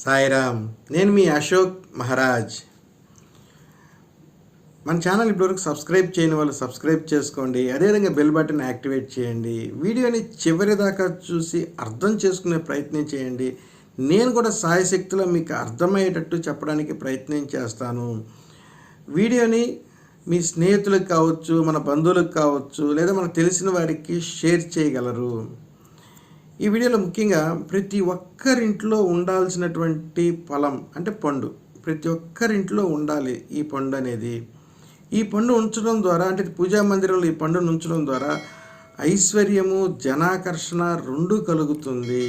సాయిరామ్ నేను మీ అశోక్ మహారాజ్. మన ఛానల్ ఇప్పటివరకు సబ్స్క్రైబ్ చేయని వాళ్ళు సబ్స్క్రైబ్ చేసుకోండి అదేవిధంగా బెల్ బటన్ యాక్టివేట్ చేయండి వీడియోని చివరి దాకా చూసి అర్థం చేసుకునే ప్రయత్నం చేయండి. నేను కూడా సాయశక్తిలో మీకు అర్థమయ్యేటట్టు చెప్పడానికి ప్రయత్నం చేస్తాను. వీడియోని మీ స్నేహితులకు కావచ్చు మన బంధువులకు కావచ్చు లేదా మనకు తెలిసిన వారికి షేర్ చేయగలరు. ఈ వీడియోలో ముఖ్యంగా ప్రతి ఒక్కరింట్లో ఉండాల్సినటువంటి ఫలం అంటే పండు ప్రతి ఒక్కరింట్లో ఉండాలి ఈ పండు అనేది. ఈ పండు ఉంచడం ద్వారా అంటే పూజా మందిరంలో ఈ పండును ఉంచడం ద్వారా ఐశ్వర్యము జనాకర్షణ రెండు కలుగుతుంది.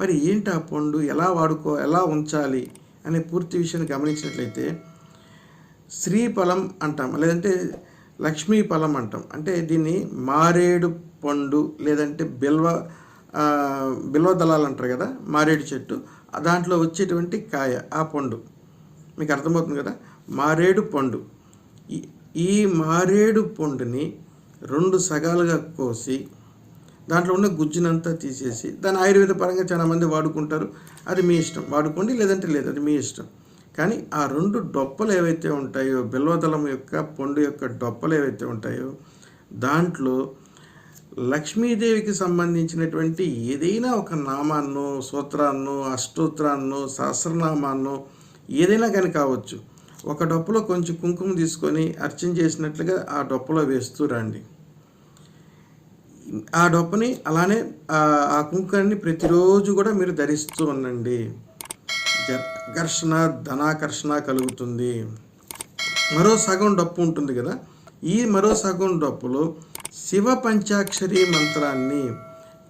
మరి ఏంటి ఆ పండు? ఎలా వాడుకో ఎలా ఉంచాలి అనే పూర్తి విషయాన్ని గమనించినట్లయితే శ్రీఫలం అంటాం లేదంటే లక్ష్మీ ఫలం అంటాం. అంటే దీన్ని మారేడు పండు లేదంటే బిల్వ ఆ, దళాలు అంటారు కదా మారేడు చెట్టు దాంట్లో వచ్చేటువంటి కాయ ఆ పండు. మీకు అర్థమవుతుంది కదా? మారేడు పండు. ఈ ఈ మారేడు పండుని రెండు సగాలుగా కోసి దాంట్లో ఉన్న గుజ్జునంతా తీసేసి దాని ఆయుర్వేద పరంగా చాలామంది వాడుకుంటారు. అది మీ ఇష్టం. వాడుకోండి లేదంటే లేదు అది మీ ఇష్టం. కానీ ఆ రెండు డొప్పలు ఏవైతే ఉంటాయో బిల్వదళం యొక్క పండు యొక్క డొప్పలు ఏవైతే ఉంటాయో దాంట్లో లక్ష్మీదేవికి సంబంధించినటువంటి ఏదైనా ఒక నామాన్నో సూత్రాన్నో అష్టోత్రాన్నో సహస్రనామాన్నో ఏదైనా కానీ కావచ్చు ఒక డప్పులో కొంచెం కుంకుమ తీసుకొని అర్చన చేసినట్లుగా ఆ డొప్పలో వేస్తూ రండి. ఆ డొప్పని అలానే ఆ ఆ కుంకుమని ప్రతిరోజు కూడా మీరు ధరిస్తూ ఉండండి. ఘర్షణ ధనాకర్షణ కలుగుతుంది. మరో సగం డప్పు ఉంటుంది కదా ఈ మరో సగం డప్పులో శివ పంచాక్షరి మంత్రాన్ని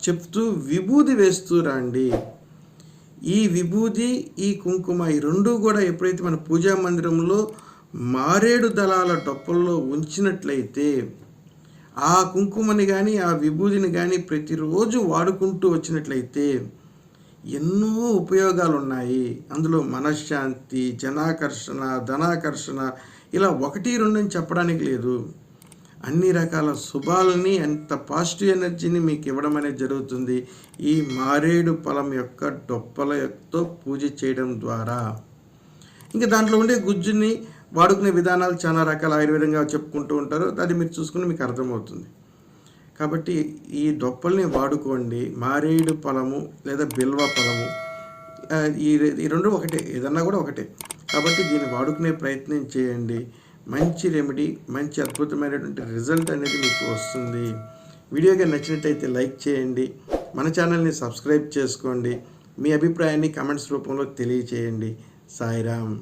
చెప్తూ విభూది వేస్తూ రండి. ఈ విభూది ఈ కుంకుమ ఈ రెండు కూడా ఎప్పుడైతే మన పూజా మందిరంలో మారేడు దళాల డొప్పల్లో ఉంచినట్లయితే ఆ కుంకుమని కానీ ఆ విభూదిని కానీ ప్రతిరోజు వాడుకుంటూ వచ్చినట్లయితే ఎన్నో ఉపయోగాలు ఉన్నాయి అందులో మనశ్శాంతి జనాకర్షణ ధనాకర్షణ ఇలా ఒకటి రెండు అని చెప్పడానికి లేదు. అన్ని రకాల శుభాలని అంత పాజిటివ్ ఎనర్జీని మీకు ఇవ్వడం అనేది జరుగుతుంది. ఈ మారేడు ఫలం యొక్క డొప్పలతో పూజ చేయడం ద్వారా. ఇంకా దాంట్లో ఉండే గుజ్జుని వాడుకునే విధానాలు చాలా రకాల ఆయుర్వేదంగా చెప్పుకుంటూ ఉంటారు. అది మీరు చూసుకుని మీకు అర్థమవుతుంది. కాబట్టి ఈ డొప్పల్ని వాడుకోండి. మారేడు ఫలము లేదా బిల్వ ఫలము ఈ ఈ రెండు ఒకటే. ఏదన్నా కూడా ఒకటే. కాబట్టి దీన్ని వాడుకునే ప్రయత్నం చేయండి. మంచి రెమెడీ మంచి అద్భుతమైనటువంటి రిజల్ట్ అనేది మీకు వస్తుంది. వీడియోగా నచ్చినట్టయితే లైక్ చేయండి. మన ఛానల్ని సబ్స్క్రైబ్ చేసుకోండి. మీ అభిప్రాయాన్ని కమెంట్స్ రూపంలో తెలియచేయండి. సాయిరామ్.